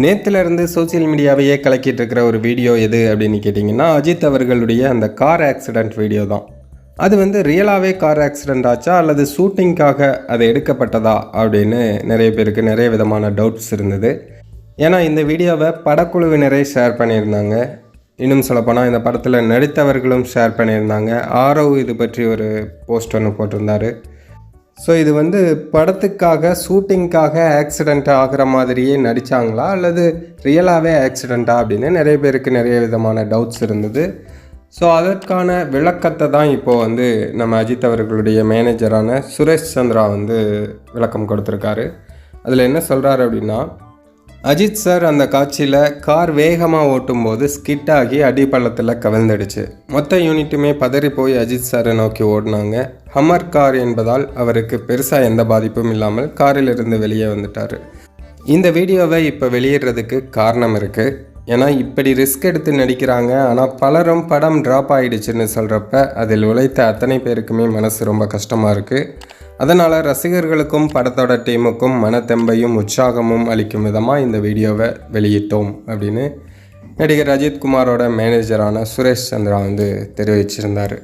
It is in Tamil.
நேற்றுலேருந்து சோஷியல் மீடியாவையே கலக்கிட்டு இருக்கிற ஒரு வீடியோ எது அப்படின்னு கேட்டிங்கன்னா அஜித் அவர்களுடைய அந்த கார் ஆக்சிடெண்ட் வீடியோ தான். அது வந்து ரியலாகவே கார் ஆக்சிடெண்ட் ஆச்சா அல்லது ஷூட்டிங்காக அது எடுக்கப்பட்டதா அப்படின்னு நிறைய பேருக்கு நிறைய விதமான டவுட்ஸ் இருந்தது. ஏன்னா இந்த வீடியோவை படக்குழுவினரே ஷேர் பண்ணியிருந்தாங்க. இன்னும் சொல்லப்போனால் இந்த படத்தில் நடித்தவர்களும் ஷேர் பண்ணியிருந்தாங்க. ஆரவ் இது பற்றி ஒரு போஸ்ட் ஒன்று போட்டிருந்தாரு. ஸோ இது வந்து படத்துக்காக ஷூட்டிங்க்காக ஆக்சிடெண்ட் ஆகிற மாதிரியே நடித்தாங்களா அல்லது ரியலாகவே ஆக்சிடெண்ட்டா அப்படின்னு நிறைய பேருக்கு நிறைய விதமான டவுட்ஸ் இருந்தது. ஸோ அதற்கான விளக்கத்தை தான் இப்போது வந்து நம்ம அஜித் அவர்களுடைய மேனேஜரான சுரேஷ் சந்திரா வந்து விளக்கம் கொடுத்துருக்காரு. அதில் என்ன சொல்கிறாரு அப்படின்னா அஜித் சார் அந்த காட்சியில் கார் வேகமாக ஓட்டும்போது ஸ்கிட் ஆகி அடிப்பள்ளத்தில் கவிழ்ந்துடுச்சு. மொத்த யூனிட்டுமே பதறி போய் அஜித் சாரை நோக்கி ஓடினாங்க. ஹம்மர் கார் என்பதால் அவருக்கு பெருசாக எந்த பாதிப்பும் இல்லாமல் காரிலிருந்து வெளியே வந்துட்டார். இந்த வீடியோவை இப்போ வெளியிடுறதுக்கு காரணம் இருக்குது ஏன்னா இப்படி ரிஸ்க் எடுத்து நடிக்கிறாங்க. ஆனால் பலரும் படம் ட்ராப் ஆகிடுச்சுன்னு சொல்கிறப்ப அதில் உழைத்த அத்தனை பேருக்குமே மனசு ரொம்ப கஷ்டமாக இருக்குது அதனால் ரசிகர்களுக்கும் படத்தோட டீமுக்கும் மனத்தெம்பையும் உற்சாகமும் அளிக்கும் விதமாக இந்த வீடியோவை வெளியிட்டோம் அப்படின்னு நடிகர் அஜித் குமாரோட மேனேஜரான சுரேஷ் சந்திரா வந்து தெரிவிச்சிருந்தார்.